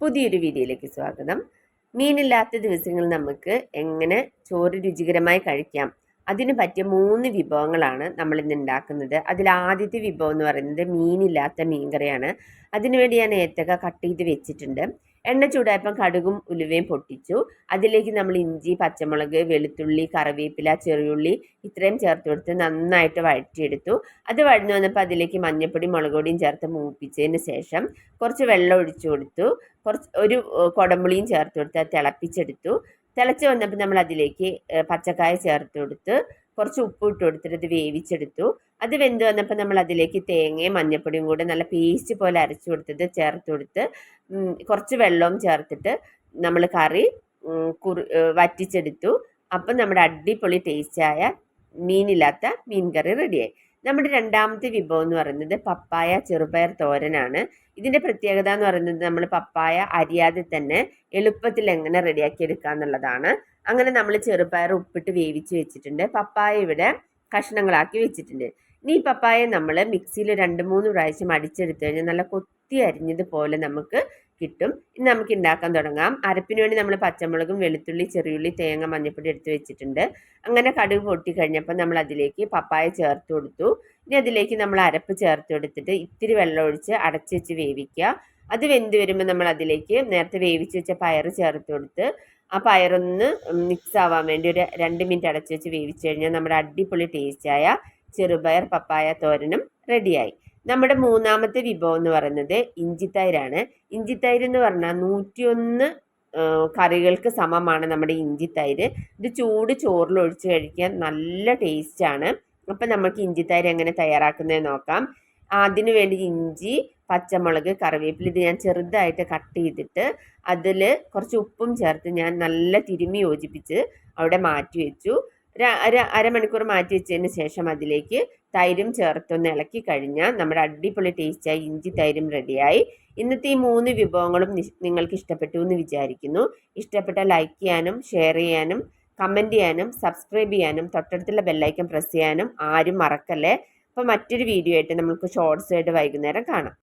പുതിയൊരു വീഡിയോയിലേക്ക് സ്വാഗതം. മീനില്ലാത്ത ദിവസങ്ങളിൽ നമുക്ക് എങ്ങനെ ചോറ് രുചികരമായി കഴിക്കാം? അതിന് പറ്റിയ മൂന്ന് വിഭവങ്ങളാണ് നമ്മൾ ഇന്ന് ഉണ്ടാക്കുന്നത്. അതിൽ ആദ്യത്തെ വിഭവം എന്ന് പറയുന്നത് മീനില്ലാത്ത മീൻകറിയാണ്. അതിനുവേണ്ടി ഞാൻ ഏത്തക്ക കട്ട് ചെയ്ത് വെച്ചിട്ടുണ്ട്. എണ്ണ ചൂടായപ്പം കടുകും ഉലുവയും പൊട്ടിച്ചു. അതിലേക്ക് നമ്മൾ ഇഞ്ചി പച്ചമുളക് വെളുത്തുള്ളി കറിവേപ്പില ചെറിയുള്ളി ഇത്രയും ചേർത്ത് കൊടുത്ത് നന്നായിട്ട് വഴറ്റിയെടുത്തു. അത് വഴന്നു വന്നപ്പോൾ അതിലേക്ക് മഞ്ഞൾപ്പൊടി മുളക് പൊടിയും ചേർത്ത് മൂപ്പിച്ചതിന് ശേഷം കുറച്ച് വെള്ളം ഒഴിച്ചു കൊടുത്തു. കുറച്ച് ഒരു കുടമ്പുളിയും ചേർത്ത് കൊടുത്ത് തിളപ്പിച്ചെടുത്തു. തിളച്ച് വന്നപ്പോൾ നമ്മൾ അതിലേക്ക് പച്ചക്കായ ചേർത്ത് കൊടുത്ത് കുറച്ച് ഉപ്പ് ഇട്ട് കൊടുത്തിട്ട് അത് വേവിച്ചെടുത്തു. അത് വെന്ത് വന്നപ്പോൾ നമ്മൾ അതിലേക്ക് തേങ്ങയും മഞ്ഞൾപ്പൊടിയും കൂടെ നല്ല പേസ്റ്റ് പോലെ അരച്ചു കൊടുത്തത് ചേർത്ത് കൊടുത്ത് കുറച്ച് വെള്ളവും ചേർത്തിട്ട് നമ്മൾ കറി കുറു വറ്റിച്ചെടുത്തു. അപ്പം നമ്മുടെ അടിപൊളി ടേസ്റ്റായ മീനില്ലാത്ത മീൻ കറി റെഡിയായി. നമ്മുടെ രണ്ടാമത്തെ വിഭവം എന്ന് പറയുന്നത് പപ്പായ ചെറുപയർ തോരനാണ്. ഇതിന്റെ പ്രത്യേകത എന്ന് പറയുന്നത് നമ്മൾ പപ്പായ അരിയാതെ തന്നെ എളുപ്പത്തിൽ എങ്ങനെ റെഡിയാക്കി എടുക്കുക എന്നുള്ളതാണ്. അങ്ങനെ നമ്മൾ ചെറുപയർ ഉപ്പിട്ട് വേവിച്ച് വെച്ചിട്ടുണ്ട്. പപ്പായ ഇവിടെ കഷ്ണങ്ങളാക്കി വെച്ചിട്ടുണ്ട്. ഇനി ഈ പപ്പായ നമ്മൾ മിക്സിയിൽ രണ്ട് മൂന്ന് പ്രാവശ്യം അടിച്ചെടുത്തു കഴിഞ്ഞാൽ നല്ല കൊത്തി അരിഞ്ഞതുപോലെ നമുക്ക് കിട്ടും. ഇനി നമുക്ക് ഉണ്ടാക്കാൻ തുടങ്ങാം. അരപ്പിന് വേണ്ടി നമ്മൾ പച്ചമുളകും വെളുത്തുള്ളി ചെറിയുള്ളി തേങ്ങ മഞ്ഞൾപ്പൊടി എടുത്ത് വെച്ചിട്ടുണ്ട്. അങ്ങനെ കടുക് പൊട്ടി കഴിഞ്ഞപ്പോൾ നമ്മൾ അതിലേക്ക് പപ്പായ ചേർത്ത് കൊടുത്തു. ഇനി അതിലേക്ക് നമ്മൾ അരപ്പ് ചേർത്ത് കൊടുത്തിട്ട് ഇത്തിരി വെള്ളം ഒഴിച്ച് അടച്ചു വെച്ച് വേവിക്കുക. അത് വെന്ത് വരുമ്പോൾ നമ്മൾ അതിലേക്ക് നേരത്തെ വേവിച്ച് വെച്ച പയർ ചേർത്ത് കൊടുത്ത് ആ പയറൊന്ന് മിക്സ് ആവാൻ വേണ്ടി ഒരു രണ്ട് മിനിറ്റ് അടച്ചു വെച്ച് വേവിച്ച് കഴിഞ്ഞാൽ നമ്മുടെ അടിപൊളി ടേസ്റ്റായ ചെറുപയർ പപ്പായ തോരനും റെഡിയായി. നമ്മുടെ മൂന്നാമത്തെ വിഭവം എന്ന് പറയുന്നത് ഇഞ്ചിത്തൈരാണ് ഇഞ്ചിത്തൈര് എന്ന് പറഞ്ഞാൽ നൂറ്റിയൊന്ന് കറികൾക്ക് സമമാണ് നമ്മുടെ ഇഞ്ചിത്തൈര് ഇത് ചൂട് ചോറിൽ ഒഴിച്ച് കഴിക്കാൻ നല്ല ടേസ്റ്റാണ് അപ്പം നമുക്ക് ഇഞ്ചിത്തൈര് എങ്ങനെ തയ്യാറാക്കുന്നത് നോക്കാം. അതിന് വേണ്ടി ഇഞ്ചി പച്ചമുളക് കറിവേപ്പില ഇത് ഞാൻ ചെറുതായിട്ട് കട്ട് ചെയ്തിട്ട് അതിൽ കുറച്ച് ഉപ്പും ചേർത്ത് ഞാൻ നല്ല തിരുമ്മി യോജിപ്പിച്ച് അവിടെ മാറ്റി വെച്ചു. ഒരു അരമണിക്കൂർ മാറ്റി വെച്ചതിന് ശേഷം അതിലേക്ക് തൈരും ചേർത്തൊന്ന് ഇളക്കി കഴിഞ്ഞാൽ നമ്മുടെ അടിപൊളി ടേസ്റ്റായി ഇഞ്ചി തൈരും റെഡിയായി ഇന്നത്തെ ഈ മൂന്ന് വിഭവങ്ങളും നിങ്ങൾക്ക് ഇഷ്ടപ്പെട്ടു എന്ന് വിചാരിക്കുന്നു. ഇഷ്ടപ്പെട്ട ലൈക്ക് ചെയ്യാനും ഷെയർ ചെയ്യാനും കമന്റ് ചെയ്യാനും സബ്സ്ക്രൈബ് ചെയ്യാനും തൊട്ടടുത്തുള്ള ബെല്ലൈക്കൻ പ്രസ് ചെയ്യാനും ആരും മറക്കല്ലേ? അപ്പോൾ മറ്റൊരു വീഡിയോ ആയിട്ട് നമുക്ക് ഷോർട്സ് ആയിട്ട് വൈകുന്നേരം കാണാം.